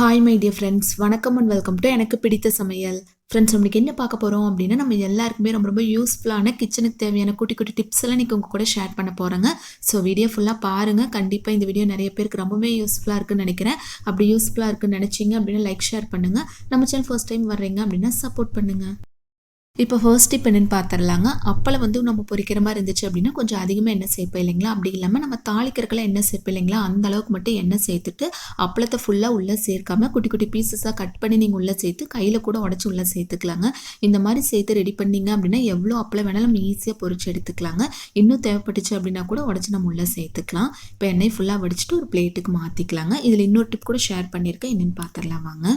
Hi my dear friends வணக்கம் and welcome to எனக்கு பிடித்த சமையல். ஃப்ரெண்ட்ஸ் நம்மளுக்கு என்ன பார்க்க போகிறோம் அப்படின்னா நம்ம எல்லாருக்குமே ரொம்ப ரொம்ப யூஸ்ஃபுல்லான கிச்சனுக்கு தேவையான குட்டி குட்டி டிப்ஸ் எல்லாம் இன்றைக்கி உங்கள் கூட ஷேர் பண்ண போகிறேங்க ஸோ வீடியோ ஃபுல்லாக பாருங்கள் கண்டிப்பாக இந்த வீடியோ நிறைய பேருக்கு ரொம்பவே யூஸ்ஃபுல்லாக இருக்குன்னு நினைக்கிறேன். அப்படி யூஸ்ஃபுல்லாக இருக்குன்னு நினச்சிங்க அப்படின்னா லைக் ஷேர் பண்ணுங்கள் நம்ம சேனல் ஃபர்ஸ்ட் டைம் வர்றீங்க அப்படின்னா சப்போர்ட் பண்ணுங்கள் இப்போ ஃபர்ஸ்ட் டிப் என்னென்னு பார்த்துடலாங்க அப்பளம் வந்து நம்ம பொரிக்கிற மாதிரி இருந்துச்சு அப்படின்னா கொஞ்சம் அதிகமாக எண்ணெய் சேர்ப்போம் இல்லைங்களா? அப்படி இல்லாமல் நம்ம தாளிக்கிறக்கெல்லாம் எண்ணெய் சேர்ப்போம் இல்லைங்களா? அந்த அளவுக்கு மட்டும் எண்ணெய் சேர்த்துட்டு அப்பளத்தை ஃபுல்லாக உள்ளே சேர்க்காம குட்டி குட்டி பீசஸாக கட் பண்ணி நீங்கள் உள்ளே சேர்த்து கையில் கூட உடச்சி உள்ளே சேர்த்துக்கலாங்க. இந்த மாதிரி சேர்த்து ரெடி பண்ணீங்க அப்படின்னா எவ்வளோ அப்பளம் வேணாலும் நம்ம ஈஸியாக பொறிச்சு எடுத்துக்கலாங்க. இன்னும் தேவைப்பட்டுச்சு அப்படின்னா கூட உடச்சி நம்ம உள்ளே சேர்த்துக்கலாம். இப்போ எண்ணெய் ஃபுல்லாக வடிச்சிட்டு ஒரு பிளேட்டுக்கு மாற்றிக்கலாங்க இதில் இன்னொரு டிப் கூட ஷேர் பண்ணியிருக்கேன். என்னென்னு பார்த்துடலாம் வாங்க.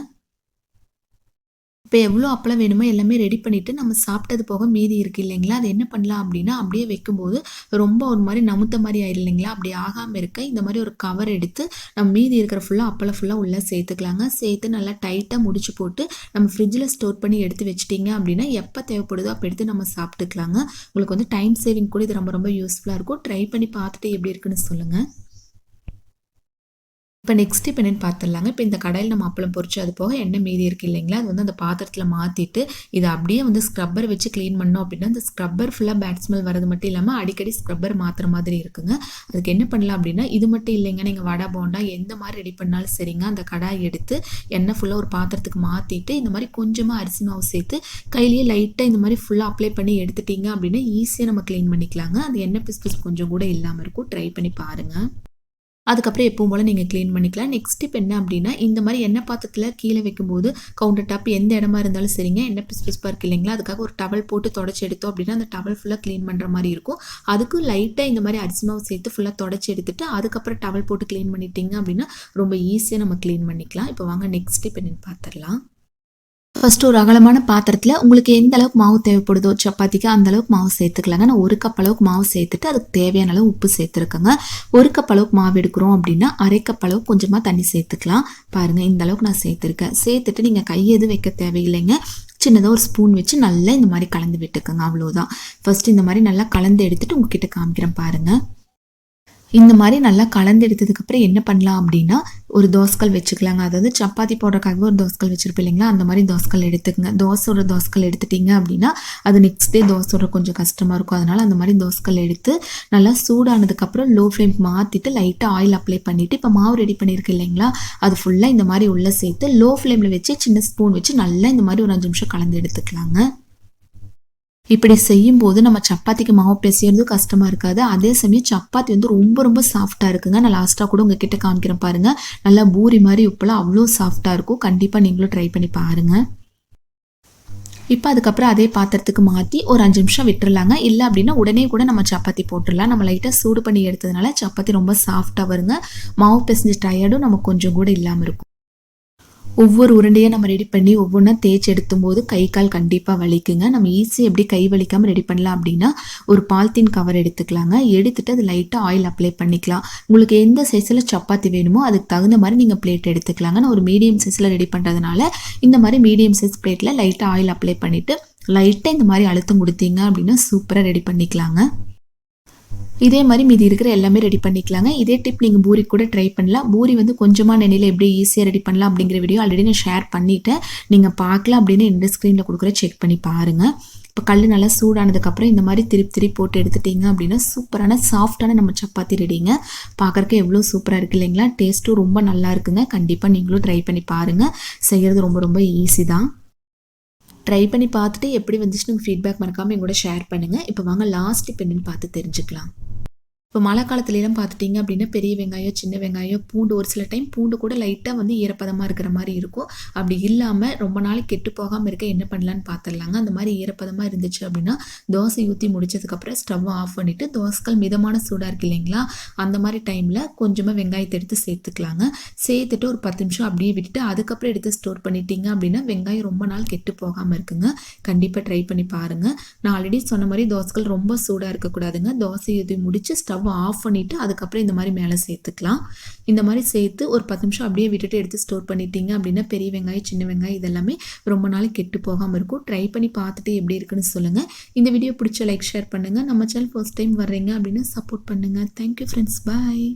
இப்போ எவ்வளோ அப்பளம் வேணுமோ எல்லாமே ரெடி பண்ணிவிட்டு நம்ம சாப்பிட்டது போக மீதி இருக்குது இல்லைங்களா? அது என்ன பண்ணலாம் அப்படின்னா அப்படியே வைக்கும்போது ரொம்ப ஒரு மாதிரி நமுத்த மாதிரி ஆயிடும் இல்லைங்களா? அப்படி ஆகாமல் இருக்க இந்த மாதிரி ஒரு கவர் எடுத்து நம்ம மீதி இருக்கிற ஃபுல்லாக அப்பளம் ஃபுல்லாக உள்ளே சேர்த்துக்கலாங்க. சேர்த்து நல்லா டைட்டாக முடிச்சு போட்டு நம்ம ஃப்ரிட்ஜில் ஸ்டோர் பண்ணி எடுத்து வச்சிட்டிங்க அப்படின்னா எப்போ தேவைப்படுதோ அப்போ எடுத்து நம்ம சாப்பிட்டுக்கலாங்க. உங்களுக்கு வந்து டைம் சேவிங் கூட இது ரொம்ப ரொம்ப யூஸ்ஃபுல்லாக இருக்கும். ட்ரை பண்ணி பார்த்துட்டு எப்படி இருக்குன்னு சொல்லுங்கள் இப்போ நெக்ஸ்ட் இப்போ என்னென்னு பார்த்துடலாங்க இப்போ இந்த கடையில் நம்ம அப்பளம் பொறிச்சு அது போக எண்ணெய் மீதி இருக்குது இல்லைங்களா? அது வந்து அந்த பாத்திரத்தில் மாற்றிட்டு இதை அப்படியே வந்து ஸ்க்ரப்பர் வச்சு க்ளீன் பண்ணோம் அப்படின்னா அந்த ஸ்க்ரப்பர் ஃபுல்லாக பேட் ஸ்மெல் வரது மட்டும் இல்லாமல் அடிக்கடி ஸ்க்ரப்பர் மாற்றுற மாதிரி இருக்குங்க. அதுக்கு என்ன பண்ணலாம் அப்படின்னா இது மட்டும் இல்லைங்க. நீங்கள் வடை போண்டா எந்த மாதிரி ரெடி பண்ணாலும் சரிங்க. அந்த கடாய் எடுத்து எண்ணெய் ஃபுல்லாக ஒரு பாத்திரத்துக்கு மாற்றிட்டு இந்த மாதிரி கொஞ்சமாக அரிசி மாவு சேர்த்து கையிலேயே லைட்டாக இந்த மாதிரி ஃபுல்லாக அப்ளை பண்ணி எடுத்துட்டிங்க அப்படின்னா ஈஸியாக நம்ம க்ளீன் பண்ணிக்கலாங்க. அந்த எண்ணெய் பிஸ் பிஸ் கொஞ்சம் கூட இல்லாமல் இருக்கும். ட்ரை பண்ணி பாருங்கள் அதுக்கப்புறம் எப்பவும் போல் நீங்கள் க்ளீன் பண்ணிக்கலாம். நெக்ஸ்ட் டிப் என்ன அப்படின்னா இந்த மாதிரி எண்ணெய் பாத்திரத்தில் கீழே வைக்கும்போது கவுண்டர் டாப் எந்த இடமா இருந்தாலும் சரிங்க. எண்ணெய் பிஸ் பிஸ்பாக இருக்குது இல்லைங்களா? அதுக்காக ஒரு டவல் போட்டு தொடச்சி எடுத்தோம் அப்படின்னா அந்த டவல் ஃபுல்லாக க்ளீன் பண்ணுற மாதிரி இருக்கும். அதுக்கும் லைட்டாக இந்த மாதிரி அரிசி மாவு சேர்த்து ஃபுல்லாக தொடச்சி எடுத்துட்டு அதுக்கப்புறம் டவல் போட்டு க்ளீன் பண்ணிட்டீங்க அப்படின்னா ரொம்ப ஈஸியாக நம்ம க்ளீன் பண்ணிக்கலாம். இப்போ வாங்க நெக்ஸ்ட் டிப் என்னென்னு பார்த்துடலாம் ஃபஸ்ட்டு ஒரு அகலமான பாத்திரத்தில் உங்களுக்கு எந்த அளவுக்கு மாவு தேவைப்படுதோ சப்பாத்திக்கு அந்த அளவுக்கு மாவு சேர்த்துக்கலாங்க. நான் ஒரு கப் அளவுக்கு மாவு சேர்த்துட்டு அதுக்கு தேவையான அளவு உப்பு சேர்த்துருக்கேங்க. ஒரு கப் அளவுக்கு மாவு எடுக்கிறோம் அப்படின்னா அரை கப் அளவுக்கு கொஞ்சமாக தண்ணி சேர்த்துக்கலாம். பாருங்கள் இந்த அளவுக்கு நான் சேர்த்துருக்கேன். சேர்த்துட்டு நீங்கள் கை எதுவும் வைக்க தேவையில்லைங்க. சின்னதாக ஒரு ஸ்பூன் வச்சு நல்லா இந்த மாதிரி கலந்து விட்டுக்கோங்க. அவ்வளோதான் ஃபஸ்ட்டு இந்த மாதிரி நல்லா கலந்து எடுத்துகிட்டு உங்ககிட்ட காமிக்கிறேன் பாருங்கள் இந்த மாதிரி நல்லா கலந்து எடுத்ததுக்கப்புறம் என்ன பண்ணலாம் அப்படின்னா ஒரு தோசைக்கல் வச்சுக்கலாங்க. அதாவது சப்பாத்தி போடுறக்காகவே ஒரு தோசைக்கல் வச்சுருப்போம் இல்லைங்களா? அந்த மாதிரி தோசைக்கல் எடுத்துக்கங்க. தோசையோட தோசைக்கல் எடுத்துட்டிங்க அப்படின்னா அது நெக்ஸ்ட் டே தோசையோட கொஞ்சம் கஷ்டமாக இருக்கும். அதனால் அந்த மாதிரி தோசைக்கல் எடுத்து நல்லா சூடானதுக்கப்புறம் லோ ஃப்ளேம் மாற்றிட்டு லைட்டாக ஆயில் அப்ளை பண்ணிவிட்டு இப்போ மாவு ரெடி பண்ணியிருக்கு இல்லைங்களா? அது ஃபுல்லாக இந்த மாதிரி உள்ளே சேர்த்து லோ ஃப்ளேமில் வச்சு சின்ன ஸ்பூன் வச்சு நல்லா இந்த மாதிரி ஒரு அஞ்சு நிமிஷம் கலந்து எடுத்துக்கலாங்க. இப்படி செய்யும்போது நம்ம சப்பாத்திக்கு மாவு பிசையிறது கஷ்டமாக இருக்காது. அதே சமயம் சப்பாத்தி வந்து ரொம்ப ரொம்ப சாஃப்டாக இருக்குங்க. நான் லாஸ்ட்டாக கூட உங்ககிட்ட காமிக்கிறேன் பாருங்கள் நல்லா பூரி மாதிரி உப்பெல்லாம் அவ்வளோ சாஃப்டாக இருக்கும். கண்டிப்பாக நீங்களும் ட்ரை பண்ணி பாருங்கள் இப்போ அதுக்கப்புறம் அதே பாத்திரத்துக்கு மாற்றி ஒரு அஞ்சு நிமிஷம் விட்டுறலாங்க. இல்லை அப்படின்னா உடனே கூட நம்ம சப்பாத்தி போட்டுடலாம் நம்ம லைட்டாக சூடு பண்ணி எடுத்ததுனால சப்பாத்தி ரொம்ப சாஃப்டாக வருங்க. மாவு பிசைஞ்சு டயர்டும் நமக்கு கொஞ்சம் கூட இல்லாமல் இருக்கும். ஒவ்வொரு உருண்டையாக நம்ம ரெடி பண்ணி ஒவ்வொன்றா தேய்ச்சி எடுத்தும் போது கை கால் கண்டிப்பாக வலிக்குங்க. நம்ம ஈஸியாக எப்படி கை வலிக்காமல் ரெடி பண்ணலாம் அப்படின்னா ஒரு பால்த்தீன் கவர் எடுத்துக்கலாங்க. எடுத்துட்டு அது லைட்டாக ஆயில் அப்ளை பண்ணிக்கலாம். உங்களுக்கு எந்த சைஸில் சப்பாத்தி வேணுமோ அதுக்கு தகுந்த மாதிரி நீங்கள் பிளேட் எடுத்துக்கலாங்க. நான் ஒரு மீடியம் சைஸில் ரெடி பண்ணுறதுனால இந்த மாதிரி மீடியம் சைஸ் பிளேட்டில் லைட்டாக ஆயில் அப்ளை பண்ணிவிட்டு லைட்டாக இந்த மாதிரி அழுத்தம் கொடுத்தீங்க அப்படின்னா சூப்பராக ரெடி பண்ணிக்கலாங்க. இதே மாதிரி மீதி இருக்கிற எல்லாமே ரெடி பண்ணிக்கலாங்க. இதே டிப் நீங்கள் பூரி கூட ட்ரை பண்ணலாம். பூரி வந்து கொஞ்சமாக நெனையில் எப்படி ஈஸியாக ரெடி பண்ணலாம் அப்படிங்கிற வீடியோ ஆல்ரெடி நான் ஷேர் பண்ணிவிட்டேன் நீங்கள் பார்க்கலாம் அப்படின்னு இந்த ஸ்க்ரீனில் கொடுக்குற செக் பண்ணி பாருங்கள் இப்போ கல் நல்லா சூடானதுக்கப்புறம் இந்த மாதிரி திருப்பி திருப்பி போட்டு எடுத்துட்டிங்க அப்படின்னா சூப்பரான சாஃப்டான நம்ம சப்பாத்தி ரெடிங்க பார்க்குறக்கு எவ்வளோ சூப்பராக இருக்குது இல்லைங்களா? டேஸ்ட்டும் ரொம்ப நல்லா இருக்குங்க. கண்டிப்பாக நீங்களும் ட்ரை பண்ணி பாருங்கள் செய்கிறது ரொம்ப ரொம்ப ஈஸி தான். ட்ரை பண்ணி பார்த்துட்டு எப்படி வந்துச்சுன்னு ஃபீட்பேக் மறக்காமல் எங்கூட ஷேர் பண்ணுங்கள் இப்போ வாங்க லாஸ்ட் இப்போ என்னென்னு பார்த்து தெரிஞ்சுக்கலாம். இப்போ மழை காலத்துலலாம் பார்த்துட்டிங்க அப்படின்னா பெரிய வெங்காயம் சின்ன வெங்காயம் பூண்டு ஒரு சில டைம் பூண்டு கூட லைட்டாக வந்து ஈரப்பதமாக இருக்கிற மாதிரி இருக்கும். அப்படி இல்லாமல் ரொம்ப நாளைக்கு கெட்டு போகாமல் இருக்க என்ன பண்ணலான்னு பார்த்துடலாங்க. அந்த மாதிரி ஈரப்பதமாக இருந்துச்சு அப்படின்னா தோசை ஊற்றி முடிச்சதுக்கப்புறம் ஸ்டவ் ஆஃப் பண்ணிவிட்டு தோசைகள் மிதமான சூடாக இருக்கு இல்லைங்களா? அந்த மாதிரி டைமில் கொஞ்சமாக வெங்காயத்தை எடுத்து சேர்த்துக்கலாங்க. சேர்த்துட்டு ஒரு பத்து நிமிஷம் அப்படியே விட்டுட்டு அதுக்கப்புறம் எடுத்து ஸ்டோர் பண்ணிட்டீங்க அப்படின்னா வெங்காயம் ரொம்ப நாள் கெட்டு போகாமல் இருக்குங்க. கண்டிப்பாக ட்ரை பண்ணி பாருங்கள் நான் ஆல்ரெடி சொன்ன மாதிரி தோசைகள் ரொம்ப சூடாக இருக்கக்கூடாதுங்க. தோசை ஊற்றி முடித்து ஸ்டவ் ஸ்டவ் ஆஃப் பண்ணிவிட்டு அதுக்கப்புறம் இந்த மாதிரி மேலே சேர்த்துக்கலாம். இந்த மாதிரி சேர்த்து ஒரு பத்து நிமிஷம் அப்படியே விட்டுட்டு எடுத்து ஸ்டோர் பண்ணிட்டீங்க அப்படின்னா பெரிய வெங்காயம் சின்ன வெங்காயம் இதெல்லாமே ரொம்ப நாள் கெட்டு போகாமல் இருக்கும். ட்ரை பண்ணி பார்த்துட்டு எப்படி இருக்குன்னு சொல்லுங்கள் இந்த வீடியோ பிடிச்ச லைக் ஷேர் பண்ணுங்கள் நம்ம சேனல் ஃபர்ஸ்ட் டைம் வர்றீங்க அப்படின்னு சப்போர்ட் பண்ணுங்கள் தேங்க்யூ ஃப்ரெண்ட்ஸ் பாய்